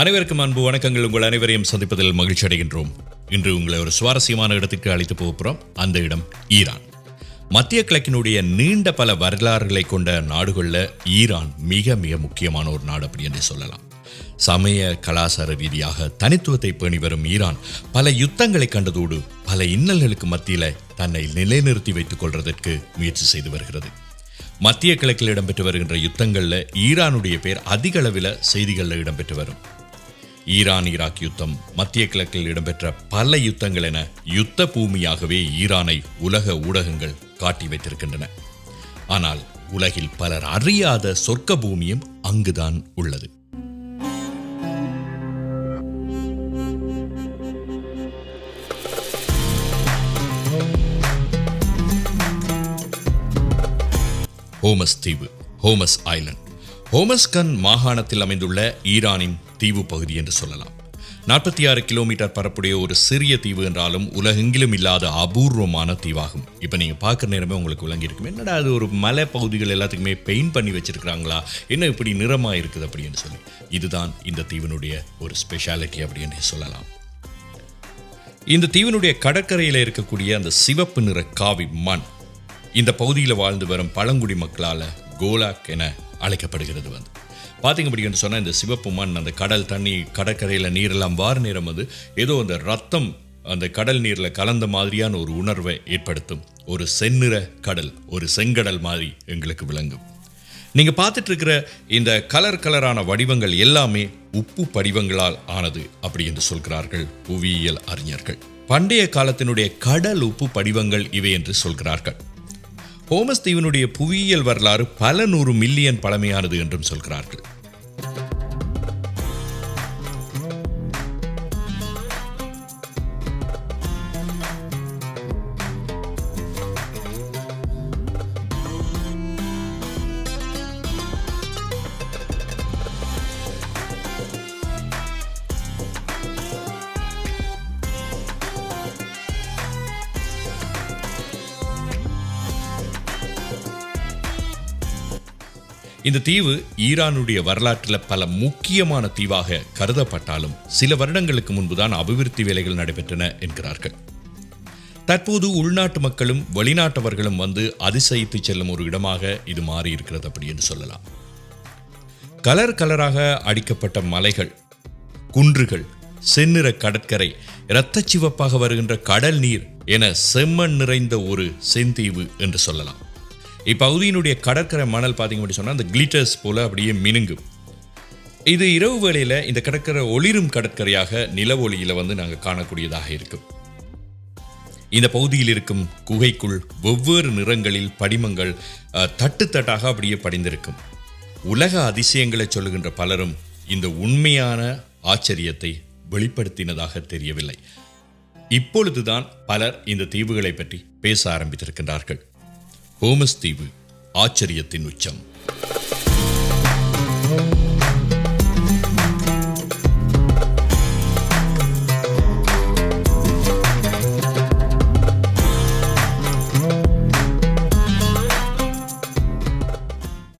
அனைவருக்கும் அன்பு வணக்கங்கள். உங்கள் அனைவரையும் சந்திப்பதில் மகிழ்ச்சி அடைகின்றோம். இன்று உங்களை ஒரு சுவாரஸ்யமான இடத்துக்கு அழைத்து போகிறோம் அந்த இடம் ஈரான். மத்திய கிழக்கினுடைய நீண்ட பல வரலாறுகளை கொண்ட நாடுகளில் ஈரான் மிக மிக முக்கியமான ஒரு நாடு அப்படி என்று சொல்லலாம். சமய கலாச்சார ரீதியாக தனித்துவத்தை பேணி வரும் ஈரான் பல யுத்தங்களை கண்டதோடு பல இன்னல்களுக்கு மத்தியில் தன்னை நிலைநிறுத்தி வைத்துக் கொள்வதற்கு முயற்சி செய்து வருகிறது. மத்திய கிழக்கில் இடம்பெற்று வருகின்ற யுத்தங்களில் ஈரானுடைய பேர் அதிக அளவில் செய்திகளில் இடம்பெற்று வரும். ஈரான் ஈராக் யுத்தம் மத்திய கிழக்கில் இடம்பெற்ற பல யுத்தங்கள் என யுத்த பூமியாகவே ஈரானை உலக ஊடகங்கள் காட்டி வைத்திருக்கின்றன. ஆனால் உலகில் பலர் அறியாத சொர்க்க பூமியும் அங்குதான் உள்ளது. ஹோமஸ் தீவு ஹோமஸ் ஐலண்ட். ஹோமஸ்கன் மாகாணத்தில் அமைந்துள்ள ஈரானின் தீவு பகுதி என்று சொல்லலாம். நாற்பத்தி ஆறு கிலோமீட்டர் பரப்புடைய ஒரு சிறிய தீவு என்றாலும் உலகெங்கிலும் இல்லாத அபூர்வமான தீவாகும். இப்போ நீங்கள் பார்க்குற நேரமே உங்களுக்கு விளங்கியிருக்கும் என்னடா அது ஒரு மலை பகுதிகள் எல்லாத்துக்குமே பெயிண்ட் பண்ணி வச்சிருக்கிறாங்களா? என்ன இப்படி நிறமாக இருக்குது அப்படின்னு சொல்லி. இதுதான் இந்த தீவினுடைய ஒரு ஸ்பெஷாலிட்டி அப்படின்னு சொல்லலாம். இந்த தீவினுடைய கடற்கரையில் இருக்கக்கூடிய அந்த சிவப்பு நிற காவி மண் இந்த பகுதியில் வாழ்ந்து வரும் பழங்குடி மக்களால் கோலாக் என அழைக்கப்படுகிறது வந்து. பார்த்தீங்க அப்படின்னு சொன்னால் இந்த சிவப்பு மண் அந்த கடல் தண்ணி கடற்கரையில் நீரெல்லாம் வார நேரம் வந்து ஏதோ அந்த ரத்தம் அந்த கடல் நீரில் கலந்த மாதிரியான ஒரு உணர்வை ஏற்படுத்தும். ஒரு செந்நிற கடல் ஒரு செங்கடல் மாதிரி எங்களுக்கு விளங்கும். நீங்க பார்த்துட்ருக்கிற இந்த கலர் கலரான வடிவங்கள் எல்லாமே உப்பு படிவங்களால் ஆனது அப்படி என்று சொல்கிறார்கள் புவியியல் அறிஞர்கள். பண்டைய காலத்தினுடைய கடல் உப்பு படிவங்கள் இவை என்று சொல்கிறார்கள். போமஸ் தீவினுடைய புவியியல் வரலாறு பல நூறு மில்லியன் பழமையானது என்றும் சொல்கிறார்கள். இந்த தீவு ஈரானுடைய வரலாற்றில் பல முக்கியமான தீவாக கருதப்பட்டாலும் சில வருடங்களுக்கு முன்புதான் அபிவிருத்தி வேலைகள் நடைபெற்றன என்கிறார்கள். தற்போது உள்நாட்டு மக்களும் வெளிநாட்டவர்களும் வந்து அதிசயித்து செல்லும் ஒரு இடமாக இது மாறி இருக்கிறது அப்படி என்று சொல்லலாம். கலர் கலராக அடிக்கப்பட்ட மலைகள் குன்றுகள் செந்நிற கடற்கரை இரத்தச் சிவப்பாக வருகின்ற கடல் நீர் என செம்மண் நிறைந்த ஒரு செந்தீவு என்று சொல்லலாம். இப்பகுதியினுடைய கடற்கரை மணல் பார்த்தீங்க அப்படின்னு சொன்னால் அந்த கிளிட்டர்ஸ் போல் அப்படியே மினுங்கும். இது இரவு வேளையில் இந்த கடற்கரை ஒளிரும் கடற்கரையாக நில ஒளியில் வந்து நாங்கள் காணக்கூடியதாக இருக்கும். இந்த பகுதியில் இருக்கும் குகைக்குள் வெவ்வேறு நிறங்களில் படிமங்கள் தட்டுத்தட்டாக தட்டு தட்டாக அப்படியே படிந்திருக்கும். உலக அதிசயங்களை சொல்லுகின்ற பலரும் இந்த உண்மையான ஆச்சரியத்தை வெளிப்படுத்தினதாக தெரியவில்லை. இப்பொழுதுதான் பலர் இந்த தீவுகளை பற்றி பேச ஆரம்பித்திருக்கின்றார்கள். ஹோமஸ் தீவு ஆச்சரியத்தின் உச்சம்.